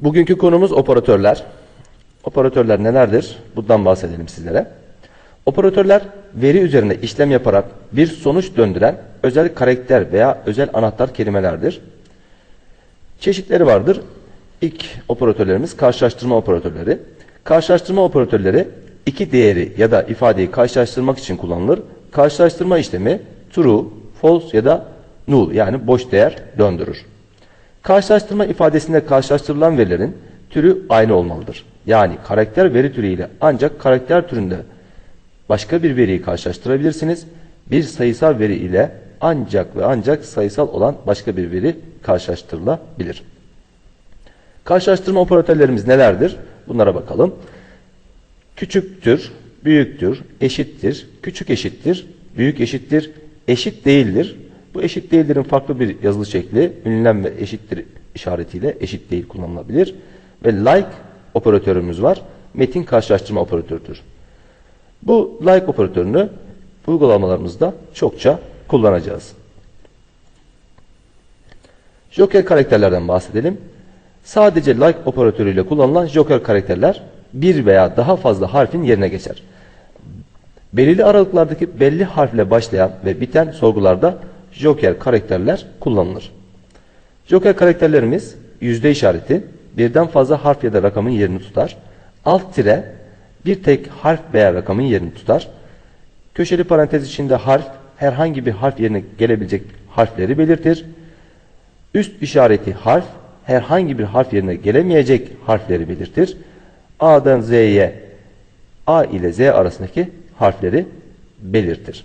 Bugünkü konumuz operatörler. Operatörler nelerdir? Bundan bahsedelim sizlere. Operatörler veri üzerinde işlem yaparak bir sonuç döndüren özel karakter veya özel anahtar kelimelerdir. Çeşitleri vardır. İlk operatörlerimiz karşılaştırma operatörleri. Karşılaştırma operatörleri iki değeri ya da ifadeyi karşılaştırmak için kullanılır. Karşılaştırma işlemi true, false ya da null yani boş değer döndürür. Karşılaştırma ifadesinde karşılaştırılan verilerin türü aynı olmalıdır. Yani karakter veri türü ile ancak karakter türünde başka bir veriyi karşılaştırabilirsiniz. Bir sayısal veri ile ancak ve ancak sayısal olan başka bir veri karşılaştırılabilir. Karşılaştırma operatörlerimiz nelerdir? Bunlara bakalım. Küçüktür, büyüktür, eşittir, küçük eşittir, büyük eşittir, eşit değildir. Bu eşit değildirin farklı bir yazılı şekli ünlem ve eşittir işaretiyle eşit değil kullanılabilir. Ve like operatörümüz var. Metin karşılaştırma operatörüdür. Bu like operatörünü uygulamalarımızda çokça kullanacağız. Joker karakterlerden bahsedelim. Sadece like operatörüyle kullanılan joker karakterler bir veya daha fazla harfin yerine geçer. Belirli aralıklardaki belli harfle başlayan ve biten sorgularda joker karakterler kullanılır. Joker karakterlerimiz yüzde işareti birden fazla harf ya da rakamın yerini tutar. Alt tire bir tek harf veya rakamın yerini tutar. Köşeli parantez içinde harf herhangi bir harf yerine gelebilecek harfleri belirtir. Üst işareti harf herhangi bir harf yerine gelemeyecek harfleri belirtir. A'dan Z'ye A ile Z arasındaki harfleri belirtir.